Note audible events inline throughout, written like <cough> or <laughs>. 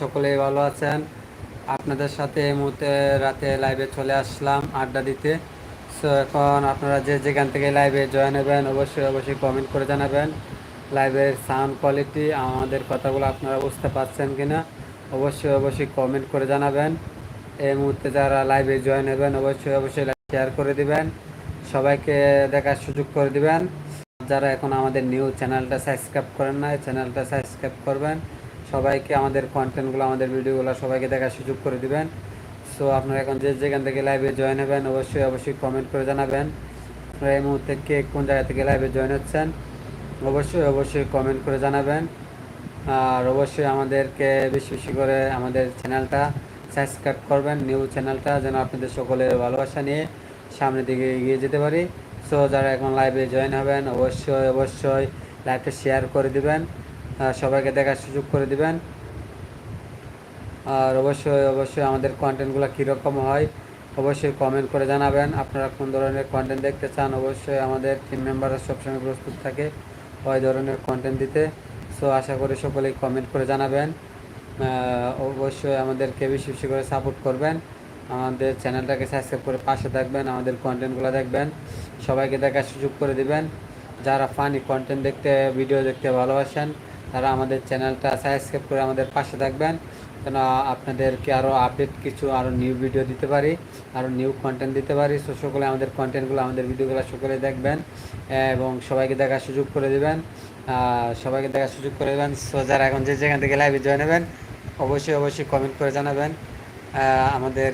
সকলে ভালো আছেন। আপনাদের সাথে এই মুহূর্তে রাতে লাইভে চলে আসলাম আড্ডা দিতে। সো এখন আপনারা যে যেখান থেকে লাইভে জয়েন হবেন, অবশ্যই অবশ্যই কমেন্ট করে জানাবেন। লাইভের সাউন্ড কোয়ালিটি আমাদের কথাগুলো আপনারা বুঝতে পারছেন কিনা, অবশ্যই অবশ্যই কমেন্ট করে জানাবেন। এই মুহূর্তে যারা লাইভে জয়েন হবেন, অবশ্যই অবশ্যই শেয়ার করে দিবেন। সবাইকে দেখার সুযোগ করে দিবেন। যারা এখন আমাদের নিউ চ্যানেলটা সাবস্ক্রাইব করেন না চ্যানেলটা সাবস্ক্রাইব করবেন। সবাইকে আমাদের কন্টেন্টগুলো আমাদের ভিডিওগুলো সবাইকে দেখার সুযোগ করে দিবেন। সো আপনারা এখন যে যেখান থেকে লাইভে জয়েন হবেন, অবশ্যই অবশ্যই কমেন্ট করে জানাবেন। আপনারা এই মুহূর্তে কে কোন জায়গা থেকে লাইভে জয়েন হচ্ছেন, অবশ্যই অবশ্যই কমেন্ট করে জানাবেন। আর অবশ্যই আমাদেরকে বেশি বেশি করে আমাদের চ্যানেলটা সাবস্ক্রাইব করবেন নিউ চ্যানেলটা যেন আপনাদের সকলের ভালোবাসা নিয়ে সামনের দিকে এগিয়ে যেতে পারি। সো যারা এখন লাইভে জয়েন হবেন, অবশ্যই অবশ্যই লাইভটা শেয়ার করে দিবেন। সবাইকে দেখার সুযোগ করে দিবেন। আর অবশ্যই অবশ্যই আমাদের কন্টেন্টগুলো কীরকম হয়, অবশ্যই কমেন্ট করে জানাবেন। আপনারা কোন ধরনের কন্টেন্ট দেখতে চান, অবশ্যই আমাদের টিম মেম্বাররা সবসময় প্রস্তুত থাকে ওই ধরনের কন্টেন্ট দিতে। সো আশা করি সকলেই কমেন্ট করে জানাবেন। অবশ্যই আমাদেরকে বেশি বেশি করে সাপোর্ট করবেন। আমাদের চ্যানেলটাকে সাবস্ক্রাইব করে পাশে থাকবেন, আমাদের কন্টেন্টগুলো দেখবেন। সবাইকে দেখার সুযোগ করে দিবেন। যারা ফানি কন্টেন্ট দেখতে ভিডিও দেখতে ভালোবাসেন তারা আমাদের চ্যানেলটা সাবস্ক্রাইব করে আমাদের পাশে থাকবেন। যেন আপনাদেরকে আরও আপডেট কিছু আরও নিউ ভিডিও দিতে পারি আরও নিউ কন্টেন্ট দিতে পারি। সো সকলে আমাদের কন্টেন্টগুলো আমাদের ভিডিওগুলো সকলে দেখবেন এবং সবাইকে দেখার সুযোগ করে দেবেন। সবাইকে দেখার সুযোগ করে দেবেন। সো যারা এখন যে যেখান থেকে লাইভে জয়েন হবেন, অবশ্যই অবশ্যই কমেন্ট করে জানাবেন। আমাদের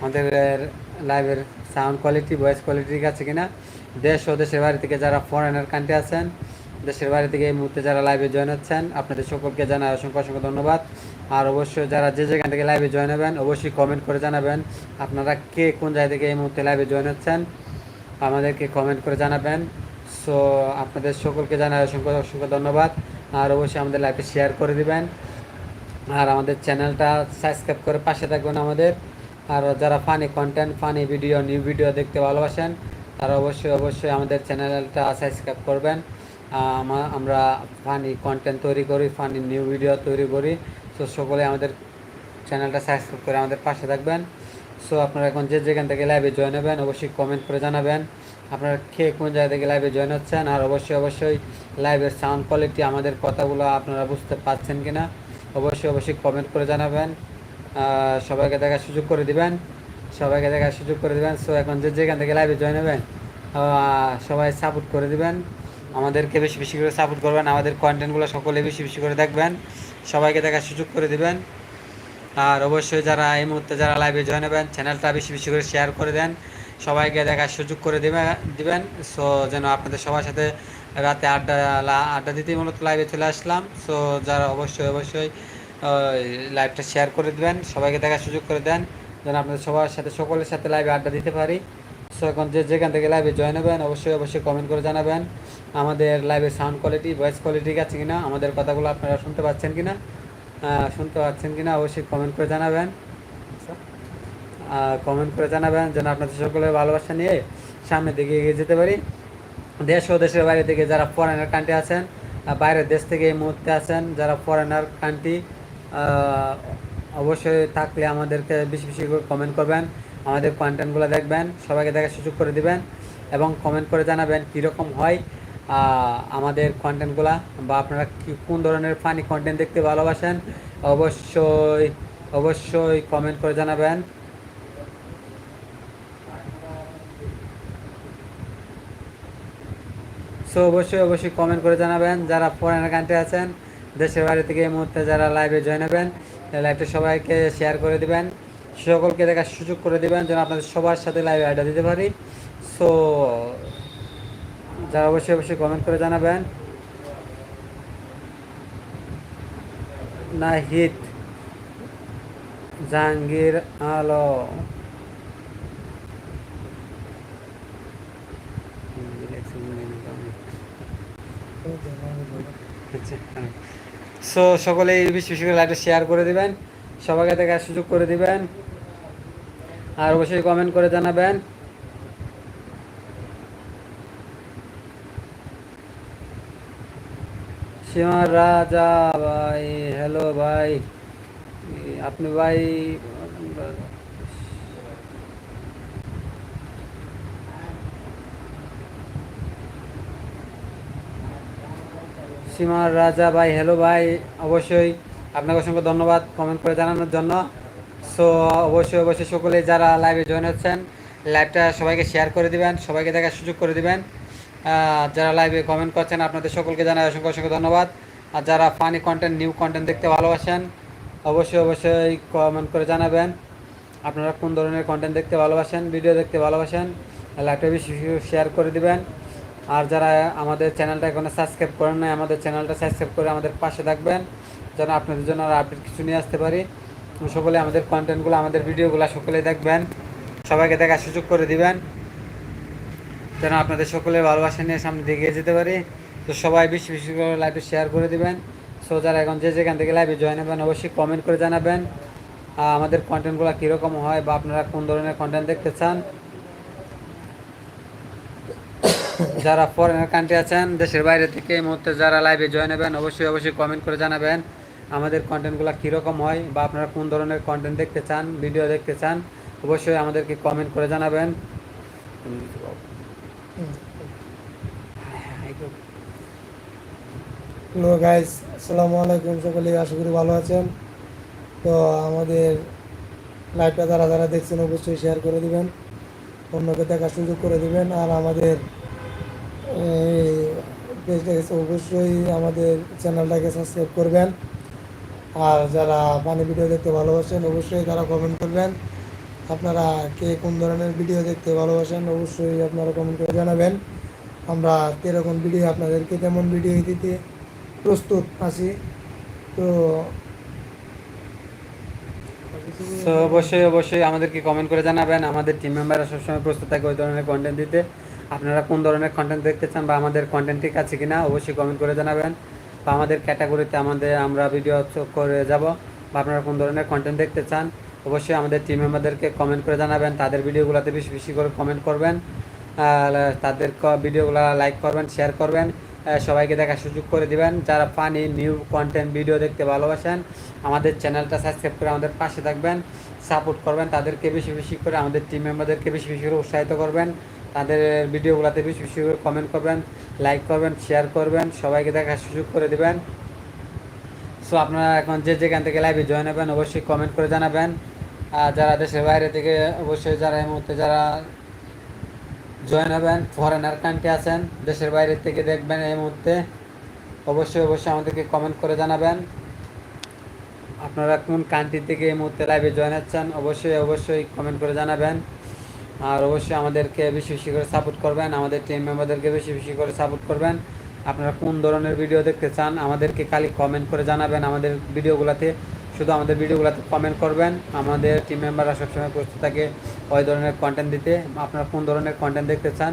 আমাদের লাইভের সাউন্ড কোয়ালিটি ভয়েস কোয়ালিটি ঠিক আছে কিনা? দেশ ও দেশের বাড়ি থেকে যারা ফরেনার কান্ট্রি আছেন দেশের বাইরে থেকে এই মুহূর্তে যারা লাইভে জয়েন হচ্ছেন, আপনাদের সকলকে জানাই অসংখ্য অসংখ্য ধন্যবাদ। আর অবশ্যই যারা যে যেখান থেকে লাইভে জয়েন হবেন, অবশ্যই কমেন্ট করে জানাবেন আপনারা কে কোন জায়গা থেকে এই মুহূর্তে লাইভে জয়েন হচ্ছেন। আমাদেরকে কমেন্ট করে জানাবেন। সো আপনাদের সকলকে জানাই অসংখ্য অসংখ্য ধন্যবাদ। আর অবশ্যই আমাদের লাইভে শেয়ার করে দিবেন। আর আমাদের চ্যানেলটা সাবস্ক্রাইব করে পাশে থাকবেন আমাদের। আর যারা funny content funny video new video দেখতে ভালোবাসেন, তারা অবশ্যই অবশ্যই আমাদের চ্যানেলটা সাবস্ক্রাইব করবেন। আমরা ফানি কন্টেন্ট তৈরি করি ফানি নিউ ভিডিও তৈরি করি। সো সকলে আমাদের চ্যানেলটা সাবস্ক্রাইব করে আমাদের পাশে থাকবেন। সো আপনারা এখন যে যেখান থেকে লাইভে জয়েন হবেন, অবশ্যই কমেন্ট করে জানাবেন। আপনারা কে কোন জায়গা থেকে লাইভে জয়েন হচ্ছেন, আর অবশ্যই অবশ্যই লাইভের সাউন্ড কোয়ালিটি আমাদের কথাগুলো আপনারা বুঝতে পারছেন কি না অবশ্যই অবশ্যই কমেন্ট করে জানাবেন। সবাইকে দেখার সুযোগ করে দিবেন। সবাইকে দেখার সুযোগ করে দিবেন। সো এখন যে যেখান থেকে লাইভে জয়েন হবেন সবাই সাপোর্ট করে দিবেন। আমাদেরকে বেশি বেশি করে সাপোর্ট করবেন, আমাদের কন্টেন্টগুলো সকলে বেশি বেশি করে দেখবেন, সবাইকে দেখার সুযোগ করে দিবেন। আর অবশ্যই যারা এই মুহূর্তে যারা লাইভে জয়েন হবেন চ্যানেলটা বেশি বেশি করে শেয়ার করে দেন, সবাইকে দেখার সুযোগ করে দিবেন দিবেন। সো যেন আপনাদের সবার সাথে রাতে আড্ডা আড্ডা দিতেই মূলত লাইভে চলে আসলাম। সো যারা অবশ্যই অবশ্যই লাইভটা শেয়ার করে দেবেন, সবাইকে দেখার সুযোগ করে দেন, যেন আপনাদের সবার সাথে, সকলের সাথে লাইভে আড্ডা দিতে পারি। সো এখন যে যেখান থেকে লাইভে জয়েন হবেন, অবশ্যই অবশ্যই কমেন্ট করে জানাবেন। আমাদের লাইভের সাউন্ড কোয়ালিটি ভয়েস কোয়ালিটি ঠিক আছে কিনা, আমাদের কথাগুলো আপনারা শুনতে পাচ্ছেন কিনা শুনতে পাচ্ছেন কিনা, অবশ্যই কমেন্ট করে জানাবেন। কমেন্ট করে জানাবেন যেন আপনাদের সকলের ভালোবাসা নিয়ে সামনের দিকে এগিয়ে যেতে পারি। দেশ ও দেশের বাইরে থেকে যারা ফরেনার কান্ট্রি আছেন বাইরের দেশ থেকে এই মুহূর্তে আছেন, যারা ফরেনার কান্ট্রি অবশ্যই থাকলে আমাদেরকে বেশি বেশি করে কমেন্ট করবেন। আমাদের কন্টেন্টগুলো দেখবেন, সবাইকে দেখার সুযোগ করে দিবেন এবং কমেন্ট করে জানাবেন কীরকম হয় আমাদের কন্টেন্টগুলা বা আপনারা কি, কোন ধরনের ফানি কন্টেন্ট দেখতে ভালোবাসেন, অবশ্যই অবশ্যই কমেন্ট করে জানাবেন। সো অবশ্যই অবশ্যই কমেন্ট করে জানাবেন, যারা ফরেনার কান্ট্রি আছেন, দেশের বাইরে থেকে এই মুহূর্তে যারা লাইভে জয়েন হবেন লাইভটা সবাইকে শেয়ার করে দিবেন। সকলকে দেখার সুযোগ করে দিবেন যেন আপনাদের সবার সাথে লাইভে আড্ডা দিতে পারি। সো যারা অবশ্যই অবশ্যই কমেন্ট করে জানাবেন। নাহিদ জাহাঙ্গীর আলো সো সকলেই বেশি বেশি করে লাইভটা শেয়ার করে দেবেন। সবাইকে দেখার সুযোগ করে দিবেন। আর অবশ্যই কমেন্ট করে জানাবেন। সীমা রাজা ভাই হ্যালো ভাই। আপনি ভাই সীমার রাজা ভাই হ্যালো ভাই। অবশ্যই আপনাকে অসংখ্য ধন্যবাদ কমেন্ট করে জানানোর জন্য। সো অবশ্যই অবশ্যই সকলে যারা লাইভে জয়েন হচ্ছেন লাইভটা সবাইকে শেয়ার করে দিবেন, সবাইকে দেখার সুযোগ করে দিবেন। যারা লাইভে কমেন্ট করছেন, আপনাদের সকলকে জানাই অসংখ্য অসংখ্য ধন্যবাদ। আর যারা ফানি কন্টেন্ট নিউ কন্টেন্ট দেখতে ভালোবাসেন, অবশ্যই অবশ্যই কমেন্ট করে জানাবেন। আপনারা কোন ধরনের কন্টেন্ট দেখতে ভালোবাসেন ভিডিও দেখতে ভালোবাসেন লাইভটা বেশি শেয়ার করে দিবেন। আর যারা আমাদের চ্যানেলটা এখনও সাবস্ক্রাইব করেন নাই, আমাদের চ্যানেলটা সাবস্ক্রাইব করে আমাদের পাশে থাকবেন, যেন আপনাদের জন্য আর আপডেট কিছু নিয়ে আসতে পারি। সকলে আমাদের কন্টেন্টগুলো আমাদের ভিডিওগুলো সকলে দেখবেন। সবাইকে দেখার সুযোগ করে দিবেন। যেন আপনাদের সকলের ভালোবাসা নিয়ে সামনে দিকে যেতে পারি। তো সবাই বেশি বেশি করে লাইভে শেয়ার করে দিবেন। সো যারা এখন যে যেখান থেকে লাইভে জয়েন হবেন, অবশ্যই কমেন্ট করে জানাবেন। আমাদের কন্টেন্টগুলো কীরকম হয় বা আপনারা কোন ধরনের কন্টেন্ট দেখতে চান। যারা ফরেনার কান্ট্রি আছেন, দেশের বাইরে থেকে এই মুহূর্তে যারা লাইভে জয়েন হবেন, অবশ্যই অবশ্যই কমেন্ট করে জানাবেন। আমাদের কন্টেন্টগুলো কীরকম হয় বা আপনারা কোন ধরনের কন্টেন্ট দেখতে চান ভিডিও দেখতে চান, অবশ্যই আমাদেরকে কমেন্ট করে জানাবেন। হ্যালো গাইস আসসালামু আলাইকুম সকলে আশা করি ভালো আছেন। তো আমাদের লাইভটা যারা যারা দেখছেন, অবশ্যই শেয়ার করে দিবেন, অন্যকে দেখার সুযোগ করে দিবেন। আর আমাদের পেজটাকে অবশ্যই আমাদের চ্যানেলটাকে সাবস্ক্রাইব করবেন। আর যারা পানি ভিডিও দেখতে ভালোবাসেন, অবশ্যই তারা কমেন্ট করবেন। আপনারা কে কোন ধরনের ভিডিও দেখতে ভালোবাসেন, অবশ্যই আপনারা কমেন্ট করে জানাবেন। আমরা কীরকম ভিডিও আপনাদেরকে তেমন ভিডিও দিতে প্রস্তুত আছি। তো অবশ্যই অবশ্যই আমাদেরকে কমেন্ট করে জানাবেন। আমাদের টিম মেম্বাররা সবসময় প্রস্তুত থাকে ওই ধরনের কন্টেন্ট দিতে। আপনারা কোন ধরনের কন্টেন্ট দেখতে চান বা আমাদের কন্টেন্ট ঠিক আছে কিনা, অবশ্যই কমেন্ট করে জানাবেন। বা আমাদের ক্যাটাগরিতে আমাদের আমরা ভিডিও করে যাব বা আপনারা কোন ধরনের কন্টেন্ট দেখতে চান, অবশ্যই আমাদের টিম মেম্বারদেরকে কমেন্ট করে জানাবেন, তাদের ভিডিওগুলোতে বেশি বেশি করে কমেন্ট করবেন তাদের ভিডিওগুলো লাইক করবেন শেয়ার করবেন সবাইকে দেখার সুযোগ করে দিবেন। যারা ফানি নিউ কন্টেন্ট ভিডিও দেখতে ভালোবাসেন, আমাদের চ্যানেলটা সাবস্ক্রাইব করে আমাদের পাশে থাকবেন সাপোর্ট করবেন, তাদেরকে বেশি বেশি করে আমাদের টিম মেম্বারদেরকে বেশি বেশি করে উৎসাহিত করবেন। তাদের ভিডিওগুলোতে বেশি বেশি করে কমেন্ট করবেন লাইক করবেন শেয়ার করবেন, সবাইকে দেখার সুযোগ করে দিবেন। সো আপনারা এখন যে যেখান থেকে লাইভে জয়েন হবেন, অবশ্যই কমেন্ট করে জানাবেন। আর যারা দেশের বাইরে থেকে, অবশ্যই যারা এই মুহূর্তে যারা জয়েন হবেন ফরেনার কান্ট্রি আছেন, দেশের বাইরে থেকে দেখবেন এই মুহূর্তে, অবশ্যই অবশ্যই আমাদেরকে কমেন্ট করে জানাবেন। আপনারা কোন কান্ট্রি থেকে এই মুহূর্তে লাইভে জয়েন হচ্ছেন, অবশ্যই অবশ্যই কমেন্ট করে জানাবেন। আর অবশ্যই আমাদেরকে বেশি বেশি করে সাপোর্ট করবেন, আমাদের টিম মেম্বারদেরকে বেশি বেশি করে সাপোর্ট করবেন। আপনারা কোন ধরনের ভিডিও দেখতে চান, আমাদেরকে খালি কমেন্ট করে জানাবেন আমাদের ভিডিওগুলোতে শুধু আমাদের ভিডিওগুলোতে কমেন্ট করবেন, আমাদের টিম মেম্বাররা সবসময় প্রস্তুত থাকে ওই ধরনের কন্টেন্ট দিতে। আপনারা কোন ধরনের কন্টেন্ট দেখতে চান,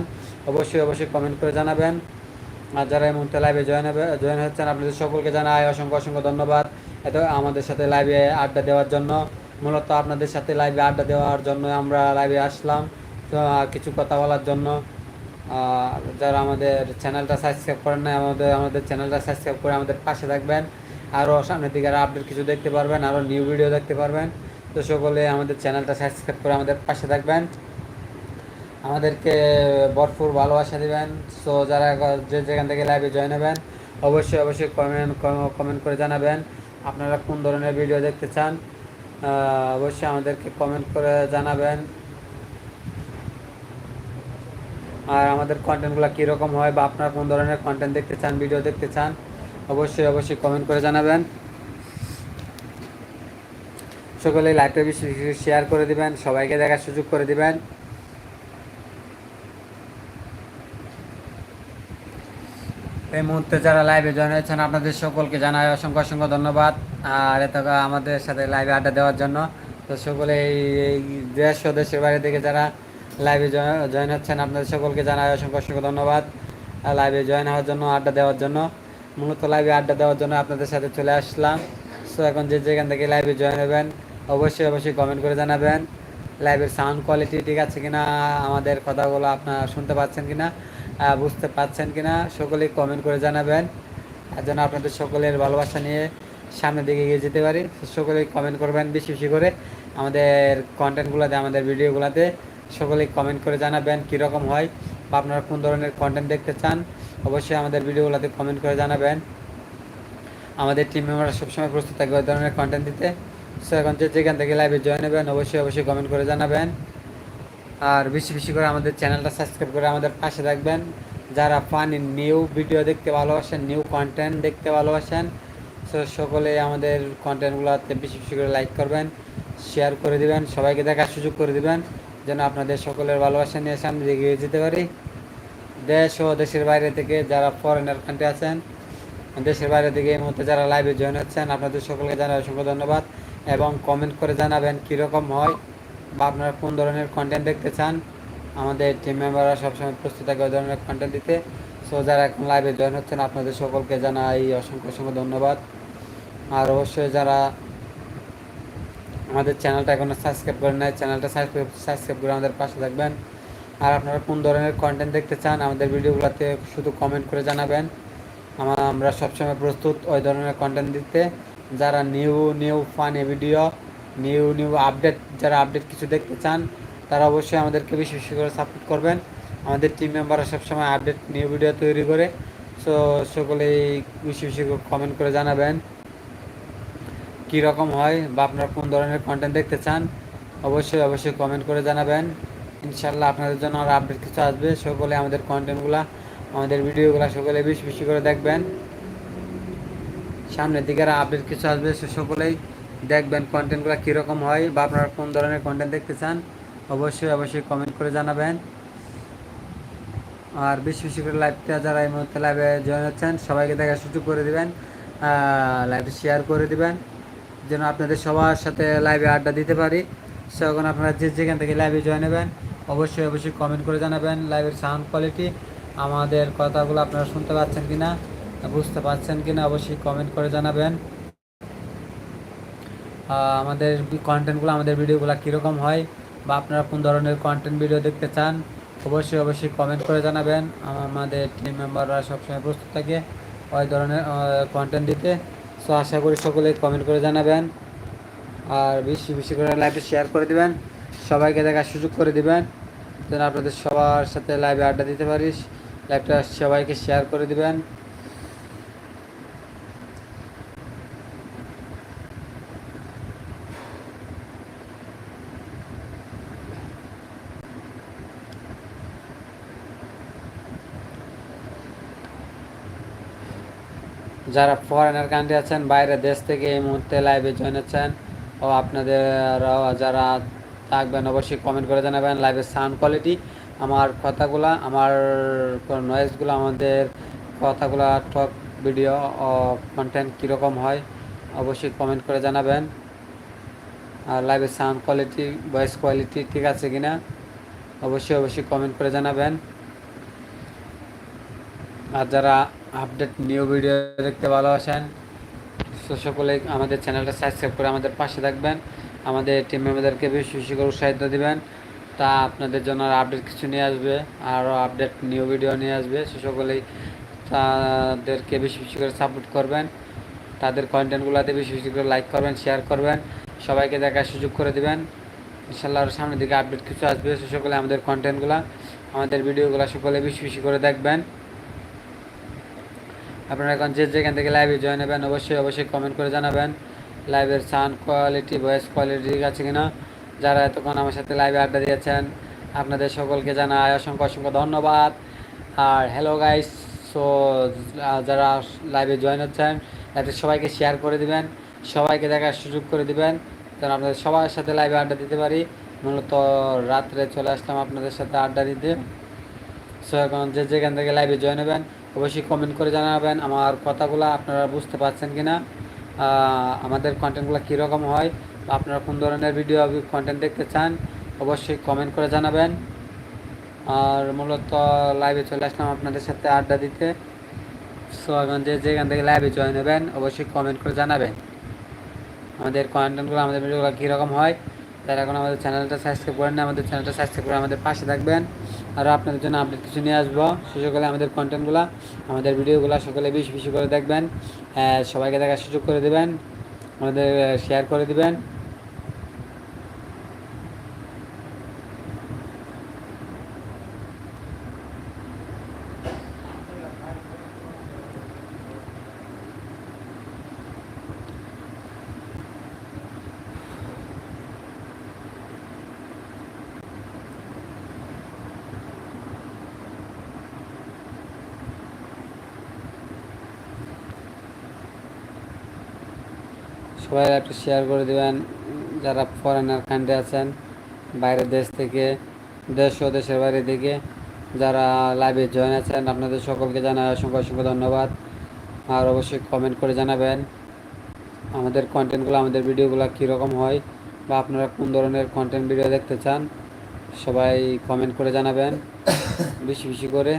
অবশ্যই অবশ্যই কমেন্ট করে জানাবেন। আর যারা এই মুহূর্তে লাইভে জয়েন হবে জয়েন হচ্ছেন, আপনাদের সকলকে জানাই অসংখ্য অসংখ্য ধন্যবাদ। এত আমাদের সাথে লাইভে আড্ডা দেওয়ার জন্য। মূলত আপনাদের সাথে লাইভে আড্ডা দেওয়ার জন্য আমরা লাইভে আসলাম। কিছু কথা বলার জন্য। যারা আমাদের চ্যানেলটা সাবস্ক্রাইব করেন না আমাদের আমাদের চ্যানেলটা সাবস্ক্রাইব করে আমাদের পাশে থাকবেন। আরও সামনের দিকে আরও আপডেট কিছু দেখতে পারবেন আরও নিউ ভিডিও দেখতে পারবেন। তো সকলে আমাদের চ্যানেলটা সাবস্ক্রাইব করে আমাদের পাশে থাকবেন। আমাদেরকে ভরপুর ভালোবাসা দেবেন। সো যারা যে যেখান থেকে লাইভে জয়েন হবেন, অবশ্যই অবশ্যই কমেন্ট কমেন্ট করে জানাবেন। আপনারা কোন ধরনের ভিডিও দেখতে চান অবশ্যই আমাদেরকে কমেন্ট করে জানাবেন। আর আমাদের কন্টেন্টগুলো কীরকম হয় বা আপনারা কোন ধরনের কন্টেন্ট দেখতে চান ভিডিও দেখতে চান, অবশ্যই অবশ্যই কমেন্ট করে জানাবেন। সকলে লাইভটা বেশি শেয়ার করে দিবেন, সবাইকে দেখার সুযোগ করে দিবেন। এই মুহূর্তে যারা লাইভে জয়েন হয়েছেন, আপনাদের সকলকে জানাই অসংখ্য অসংখ্য ধন্যবাদ। আর এত আমাদের সাথে লাইভে আড্ডা দেওয়ার জন্য, তো সকলে এই এই দেশ ও দেশের বাইরে থেকে যারা লাইভে জয়েন হচ্ছেন আপনাদের সকলকে জানাই অসংখ্য অসংখ্য ধন্যবাদ। লাইভে জয়েন হওয়ার জন্য, আড্ডা দেওয়ার জন্য। মূলত লাইভে আড্ডা দেওয়ার জন্য আপনাদের সাথে চলে আসলাম। সো এখন যে যেখান থেকে লাইভে জয়েন হবেন, অবশ্যই অবশ্যই কমেন্ট করে জানাবেন। লাইভের সাউন্ড কোয়ালিটি ঠিক আছে কিনা, আমাদের কথাগুলো আপনারা শুনতে পাচ্ছেন কিনা বুঝতে পাচ্ছেন কিনা, সকলেই কমেন্ট করে জানাবেন। জন্য আপনাদের সকলের ভালোবাসা নিয়ে সামনের দিকে এগিয়ে যেতে পারি, সকলেই কমেন্ট করবেন বেশি বেশি করে আমাদের কন্টেন্টগুলোতে আমাদের ভিডিওগুলোতে সকলেই কমেন্ট করে জানাবেন কীরকম হয় বা আপনারা কোন ধরনের কন্টেন্ট দেখতে চান, অবশ্যই আমাদের ভিডিওগুলোতে কমেন্ট করে জানাবেন। আমাদের টিম মেম্বাররা সবসময় প্রস্তুত থাকবে ওই ধরনের কন্টেন্ট দিতে। সো এখন যে যেখান থেকে লাইভে জয়েন হবেন, অবশ্যই অবশ্যই কমেন্ট করে জানাবেন। আর বেশি বেশি করে আমাদের চ্যানেলটা সাবস্ক্রাইব করে আমাদের পাশে থাকবেন। যারা ফানি নিউ ভিডিও দেখতে ভালোবাসেন নিউ কন্টেন্ট দেখতে ভালোবাসেন সো সকলে আমাদের কন্টেন্টগুলোতে বেশি বেশি করে লাইক করবেন শেয়ার করে দিবেন, সবাইকে দেখার সুযোগ করে দিবেন। যেন আপনাদের সকলের ভালোবাসা নিয়ে সামনে এগিয়ে যেতে পারি। দেশ ও দেশের বাইরে থেকে যারা ফরেনার কান্ট্রি আছেন, দেশের বাইরে থেকে এই মুহূর্তে যারা লাইভে জয়েন হচ্ছেন, আপনাদের সকলকে জানাই অসংখ্য ধন্যবাদ এবং কমেন্ট করে জানাবেন কীরকম হয় বা আপনারা কোন ধরনের কন্টেন্ট দেখতে চান। আমাদের টিম মেম্বাররা সবসময় প্রস্তুত থাকে ওই ধরনের কন্টেন্ট দিতে। সো যারা এখন লাইভে জয়েন হচ্ছেন, আপনাদের সকলকে জানাই অসংখ্য অসংখ্য ধন্যবাদ। আর অবশ্যই যারা আমাদের চ্যানেলটা এখনও সাবস্ক্রাইব করেন নাই, চ্যানেলটা সাবস্ক্রাইব সাবস্ক্রাইব করে আমাদের পাশে থাকবেন। আর আপনারা কোন ধরনের কন্টেন্ট দেখতে চান, আমাদের ভিডিওগুলোতে শুধু কমেন্ট করে জানাবেন। আমা- আমরা সবসময় প্রস্তুত ওই ধরনের কন্টেন্ট দিতে। যারা new new funny video new new update যারা আপডেট কিছু দেখতে চান, তারা অবশ্যই আমাদেরকে বেশি বেশি করে সাপোর্ট করবেন। আমাদের টিম মেম্বাররা সবসময় আপডেট নিউ ভিডিও তৈরি করে সো সকলেই বেশি বেশি কমেন্ট করে জানাবেন। রকম হয় বা আপনারা কোন ধরনের কন্টেন্ট দেখতে চান, অবশ্যই অবশ্যই কমেন্ট করে জানাবেন। ইনশাল্লাহ আপনাদের জন্য আর আপডেট কিছু আসবে। সকলে আমাদের কন্টেন্টগুলো আমাদের ভিডিওগুলো সকলে বেশি বেশি করে দেখবেন। সামনের দিকে আর আপডেট কিছু আসবে, সে সকলেই দেখবেন কন্টেন্টগুলো কীরকম হয় বা আপনারা কোন ধরনের কন্টেন্ট দেখতে চান। অবশ্যই অবশ্যই কমেন্ট করে জানাবেন। আর বেশি বেশি করে লাইভটা যারা এই মুহূর্তে লাইভে জয়েন হচ্ছেন, সবাইকে দেখার সুযোগ করে দিবেন লাইভে শেয়ার করে দিবেন। যেন আপনাদের সবার সাথে লাইভে আড্ডা দিতে পারি। সো এখন আপনারা যে যেখান থেকে লাইভে জয়েন হবেন, অবশ্যই অবশ্যই কমেন্ট করে জানাবেন লাইভের সাউন্ড কোয়ালিটি আমাদের কথাগুলো আপনারা শুনতে পাচ্ছেন কি না বুঝতে পারছেন কি না অবশ্যই কমেন্ট করে জানাবেন। আমাদের কন্টেন্টগুলো আমাদের ভিডিওগুলো কীরকম হয়, বা আপনারা কোন ধরনের কন্টেন্ট ভিডিও দেখতে চান, অবশ্যই অবশ্যই কমেন্ট করে জানাবেন। আমাদের টিম মেম্বাররা সবসময় প্রস্তুত থাকে ওই ধরনের কন্টেন্ট দিতে। সো আশা করি সকলে কমেন্ট করে জানাবেন। আর বেশি বেশি করে লাইভে শেয়ার করে দেবেন। সবাইকে দেখার সুযোগ করে দেবেন। যেন আপনাদের সবার সাথে লাইভে আড্ডা দিতে পারিস লাইভটা সবাইকে শেয়ার করে দিবেন। যারা ফরেনার কান্ট্রি আছেন বাইরের দেশ থেকে এই মুহূর্তে লাইভে জয়েন হচ্ছেন, ও আপনাদের যারা থাকবেন অবশ্যই কমেন্ট করে জানাবেন লাইভের সাউন্ড কোয়ালিটি আমার কথাগুলা, আমার নয়েজগুলো আমাদের কথাগুলা টক ভিডিও ও কন্টেন্ট কীরকম হয়, অবশ্যই কমেন্ট করে জানাবেন। আর লাইভের সাউন্ড কোয়ালিটি ভয়েস কোয়ালিটি ঠিক আছে কিনা, অবশ্যই অবশ্যই কমেন্ট করে জানাবেন। আর যারা আপডেট নিউ ভিডিও দেখতে ভালোবাসেন। তো সকলেই আমাদের চ্যানেলটা সাবস্ক্রাইব করে আমাদের পাশে থাকবেন। আমাদের টিম মেম্বারদেরকে বেশি বেশি করে উৎসাহিত দেবেন। তা আপনাদের জন্য আর আপডেট কিছু নিয়ে আসবে, আরও আপডেট নিউ ভিডিও নিয়ে আসবে। সে সকলেই তাদেরকে বেশি বেশি করে সাপোর্ট করবেন। তাদের কন্টেন্টগুলোতে বেশি বেশি করে লাইক করবেন শেয়ার করবেন। সবাইকে দেখার সুযোগ করে দেবেন। ইনশাল্লাহ আরও সামনের দিকে আপডেট কিছু আসবে। সে সকলে আমাদের কন্টেন্টগুলো আমাদের ভিডিওগুলো সকলে বেশি বেশি করে দেখবেন। আপনারা এখন যে যেখান থেকে লাইভে জয়েন হবেন, অবশ্যই অবশ্যই কমেন্ট করে জানাবেন। লাইভের সাউন্ড কোয়ালিটি ভয়েস কোয়ালিটি ঠিক আছে কিনা? যারা এতক্ষণ আমার সাথে লাইভে আড্ডা দিয়েছেন, আপনাদের সকলকে জানাই অসংখ্য অসংখ্য ধন্যবাদ। আর হ্যালো গাইস সো যারা লাইভে জয়েন হচ্ছেন এতে সবাইকে শেয়ার করে দিবেন, সবাইকে দেখার সুযোগ করে দিবেন, যেন আপনাদের সবার সাথে লাইভে আড্ডা দিতে পারি। মূলত রাত্রে চলে আসলাম আপনাদের সাথে আড্ডা দিতে। সো এখন যে যেখান থেকে লাইভে জয়েন হবেন অবশ্যই কমেন্ট করে জানাবেন। আমার কথাগুলো আপনারা বুঝতে পারছেন কি না আমাদের কন্টেন্টগুলো কীরকম হয় বা আপনারা কোন ধরনের ভিডিও কন্টেন্ট দেখতে চান, অবশ্যই কমেন্ট করে জানাবেন। আর মূলত লাইভে চলে আসলাম আপনাদের সাথে আড্ডা দিতে। সো এখন যে যেখান থেকে লাইভে জয়েন হবেন, অবশ্যই কমেন্ট করে জানাবেন। আমাদের কন্টেন্টগুলো আমাদের ভিডিওগুলো কীরকম হয় তারা এখন আমাদের চ্যানেলটা সাবস্ক্রাইব করেন না, আমাদের চ্যানেলটা সাবস্ক্রাইব করে আমাদের পাশে থাকবেন। আর আপনাদের জন্য আপডেট কিছু নিয়ে আসব। সে সকলে আমাদের কন্টেন্টগুলো আমাদের ভিডিওগুলো সকলে বেশি বেশি করে দেখবেন। সবাইকে দেখার সুযোগ করে দেবেন। আমাদের শেয়ার করে দিবেন। সবাই একটু শেয়ার করে দেবেন, যারা ফরেনার কান্ট্রি আছেন, বাইরের দেশ থেকে, দেশ ও দেশের বাইরে থেকে যারা লাইভে জয়েন আছেন, আপনাদের সকলকে জানাই অসংখ্য অসংখ্য ধন্যবাদ। আর অবশ্যই কমেন্ট করে জানাবেন, আমাদের কন্টেন্টগুলো আমাদের ভিডিওগুলো কীরকম হয়, বা আপনারা কোন ধরনের কন্টেন্ট ভিডিও দেখতে চান, সবাই কমেন্ট করে জানাবেন, <coughs> বেশি বেশি করে।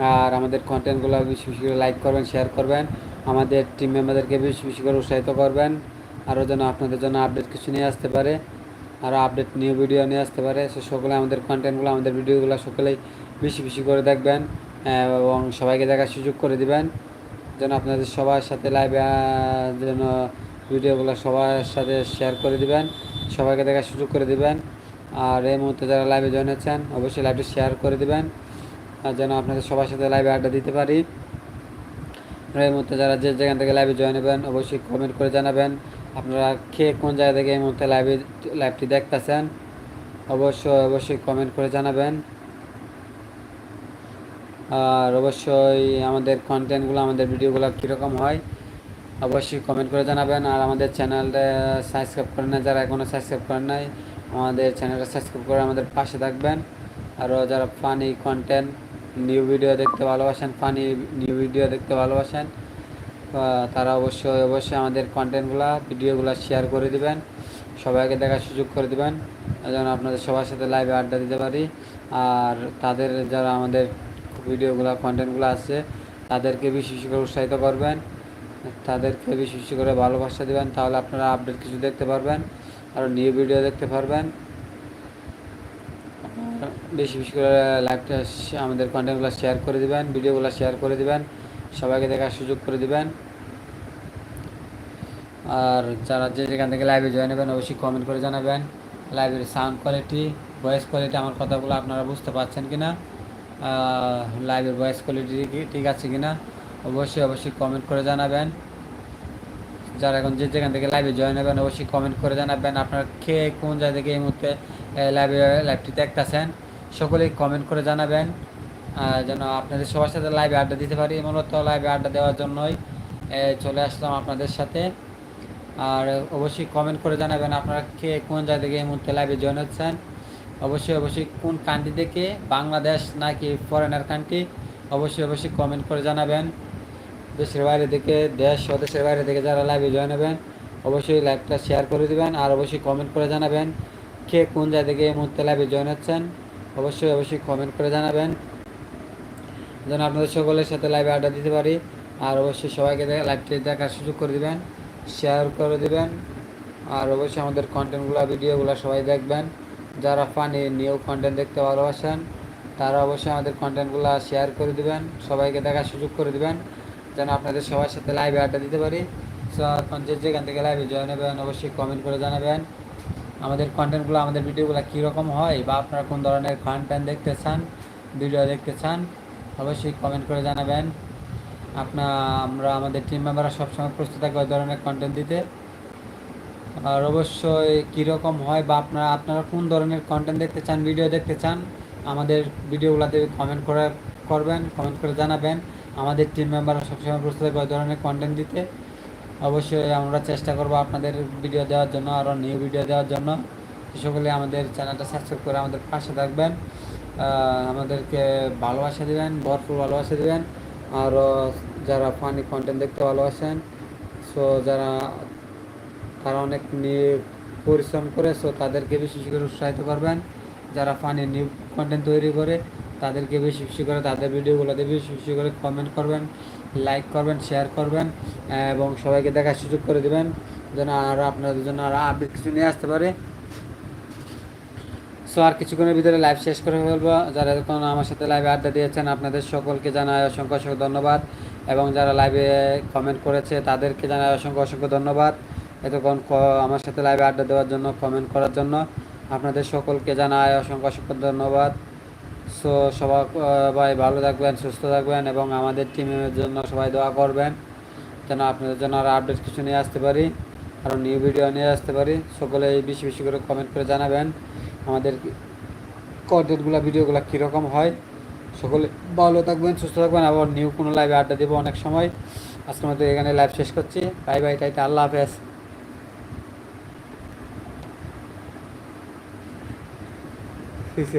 আর আমাদের কন্টেন্টগুলো বেশি বেশি করে লাইক করবেন শেয়ার করবেন। আমাদের টিম মেম্বারদেরকে বেশি বেশি করে উৎসাহিত করবেন। আরও যেন আপনাদের জন্য আপডেট কিছু নিয়ে আসতে পারে, আরও আপডেট নিউ ভিডিও নিয়ে আসতে পারে। সে সকলে আমাদের কন্টেন্টগুলো আমাদের ভিডিওগুলো সকলেই বেশি বেশি করে দেখবেন এবং সবাইকে দেখার সুযোগ করে দিবেন। যেন আপনাদের সবার সাথে লাইভে যেন ভিডিওগুলো সবার সাথে শেয়ার করে দিবেন, সবাইকে দেখার সুযোগ করে দিবেন। আর এই মুহূর্তে যারা লাইভে জয়েন হচ্ছেন, অবশ্যই লাইভটি শেয়ার করে দিবেন। আর যেন আপনাদের সবার সাথে লাইভে আড্ডা দিতে পারি। আর এই মুহূর্তে যারা যে যেখান থেকে লাইভে জয়েন হবেন, অবশ্যই কমেন্ট করে জানাবেন। আপনারা কে কোন জায়গা থেকে এই মুহূর্তে লাইভে লাইভটি দেখতেছেন, অবশ্যই অবশ্যই কমেন্ট করে জানাবেন। আর অবশ্যই আমাদের কন্টেন্টগুলো আমাদের ভিডিওগুলো কীরকম হয়, অবশ্যই কমেন্ট করে জানাবেন। আর আমাদের চ্যানেলটা সাবস্ক্রাইব করেন না যারা এখনও সাবস্ক্রাইব করেন নাই, আমাদের চ্যানেলটা সাবস্ক্রাইব করে আমাদের পাশে থাকবেন। আরও যারা ফানি কন্টেন্ট নিউ ভিডিও দেখতে ভালোবাসেন ফানি নিউ ভিডিও দেখতে ভালোবাসেন তারা অবশ্যই অবশ্যই আমাদের কন্টেন্টগুলো ভিডিওগুলো শেয়ার করে দিবেন, সবাইকে দেখার সুযোগ করে দিবেন যেন আপনাদের সবার সাথে লাইভে আড্ডা দিতে পারি, আর তাদের যারা আমাদের ভিডিওগুলো কন্টেন্টগুলো আছে, তাদেরকে বেশি করে উৎসাহিত করবেন, তাদেরকে বেশি করে ভালোবাসা দিবেন, তাহলে আপনারা আপডেট কিছু দেখতে পারবেন, আর নিউ ভিডিও দেখতে পারবেন বেশি বেশি করে লাইভটা আমাদের কন্টেন্টগুলো শেয়ার করে দেবেন ভিডিওগুলো শেয়ার করে দেবেন, সবাইকে দেখার সুযোগ করে দেবেন। আর যারা যে যেখান থেকে লাইভে জয়েন হবেন, অবশ্যই কমেন্ট করে জানাবেন। লাইভের সাউন্ড কোয়ালিটি ভয়েস কোয়ালিটি আমার কথাগুলো আপনারা বুঝতে পারছেন কি না লাইভের ভয়েস কোয়ালিটি ঠিক আছে কি না অবশ্যই অবশ্যই কমেন্ট করে জানাবেন। যারা এখন যে যেখান থেকে লাইভে জয়েন হবেন, অবশ্যই কমেন্ট করে জানাবেন, আপনারা কে কোন জায়গা থেকে এই মুহূর্তে লাইভে লাইভটি দেখতেছেন। সকলেই কমেন্ট করে জানাবেন। যেন আপনাদের সবার সাথে লাইভে আড্ডা দিতে পারি। মূলত লাইভে আড্ডা দেওয়ার জন্যই চলে আসলাম আপনাদের সাথে। আর অবশ্যই কমেন্ট করে জানাবেন আপনারা কে কোন জায়গা থেকে এই মুহূর্তে লাইভে জয়েন হচ্ছেন। অবশ্যই অবশ্যই কোন কান্ট্রি থেকে, বাংলাদেশ নাকি ফরেনার কান্ট্রি অবশ্যই অবশ্যই কমেন্ট করে জানাবেন। দেশের বাইরে থেকে, দেশ ও দেশের বাইরে থেকে যারা লাইভে জয়েন হবেন, অবশ্যই লাইভটা শেয়ার করে দিবেন। আর অবশ্যই কমেন্ট করে জানাবেন কে কোন জায়গা থেকে এই মুহূর্তে লাইভে জয়েন হচ্ছেন। অবশ্যই অবশ্যই কমেন্ট করে জানাবেন। যেন আপনাদের সকলের সাথে লাইভে আড্ডা দিতে পারি। আর অবশ্যই সবাইকে লাইভটি দেখার সুযোগ করে দেবেন শেয়ার করে দেবেন। আর অবশ্যই আমাদের কন্টেন্টগুলো ভিডিওগুলো সবাই দেখবেন। যারা ফানি নিউ কন্টেন্ট দেখতে ভালোবাসেন, তারা অবশ্যই আমাদের কন্টেন্টগুলো শেয়ার করে দেবেন। সবাইকে দেখার সুযোগ করে দেবেন, যেন আপনাদের সবার সাথে লাইভে আড্ডা দিতে পারি। সো যেখান থেকে লাইভে জয়েন হবেন, অবশ্যই কমেন্ট করে জানাবেন। আমাদের কন্টেন্টগুলো আমাদের ভিডিওগুলো কীরকম হয় বা আপনারা কোন ধরনের কন্টেন্ট দেখতে চান ভিডিও দেখতে চান, অবশ্যই কমেন্ট করে জানাবেন। আপনার আমরা আমাদের টিম মেম্বাররা সবসময় প্রস্তুত থাকবে ওই ধরনের কন্টেন্ট দিতে। আর অবশ্যই কীরকম হয় বা আপনারা আপনারা কোন ধরনের কন্টেন্ট দেখতে চান ভিডিও দেখতে চান, আমাদের ভিডিওগুলোতে কমেন্ট করে, করবেন কমেন্ট করে জানাবেন। আমাদের টিম মেম্বাররা সবসময় প্রস্তুত থাকবে ওই ধরনের কন্টেন্ট দিতে। অবশ্যই আমরা চেষ্টা করব আপনাদের ভিডিও দেওয়ার জন্য আরও নিউ ভিডিও দেওয়ার জন্য। সকলে আমাদের চ্যানেলটা সাবস্ক্রাইব করে আমাদের পাশে থাকবেন। আমাদেরকে ভালোবাসা দিবেন, ভরপুর ভালোবাসা দেবেন। আরও যারা ফানি কন্টেন্ট দেখতে ভালোবাসেন সো যারা, তারা অনেক পরিশ্রম করে সো তাদেরকে বেশি বেশি করে উৎসাহিত করবেন। যারা ফানি নিউ কন্টেন্ট তৈরি করে, তাদেরকে বেশি বেশি করে, তাদের ভিডিওগুলোতে বেশি বেশি করে কমেন্ট করবেন। লাইক করবেন শেয়ার করবেন এবং সবাইকে দেখার সুযোগ করে দেবেন, যেন আর আপনাদের জন্য আর আপডেট কিছু নিয়ে আসতে পারে। সো আর কিছুক্ষণের ভিতরে লাইভ শেষ করে ফেলব। যারা এখন আমার সাথে লাইভে আড্ডা দিয়েছেন, আপনাদের সকলকে জানাই অসংখ্য অসংখ্য ধন্যবাদ। এবং যারা লাইভে কমেন্ট করেছে, তাদেরকে জানাই অসংখ্য অসংখ্য ধন্যবাদ। এতক্ষণ আমার সাথে লাইভে আড্ডা দেওয়ার জন্য কমেন্ট করার জন্য, আপনাদের সকলকে জানাই অসংখ্য অসংখ্য ধন্যবাদ। সো সবাই ভালো থাকবেন, সুস্থ থাকবেন এবং আমাদের টিমের জন্য সবাই দোয়া করবেন যেন আপনাদের জন্য আরও আপডেট কিছু নিয়ে আসতে পারি আরও নিউ ভিডিও নিয়ে আসতে পারি। সকলে বেশি বেশি করে কমেন্ট করে জানাবেন আমাদের কন্টেন্টগুলো ভিডিওগুলো কীরকম হয়। সকলে ভালো থাকবেন, সুস্থ থাকবেন। আবার নিউ কোনো লাইভে আড্ডা দেবো অনেক সময়। আজকের মধ্যে এখানে লাইভ শেষ করছি। বাই বাই টাইটা আল্লাহ হাফেজ। <laughs>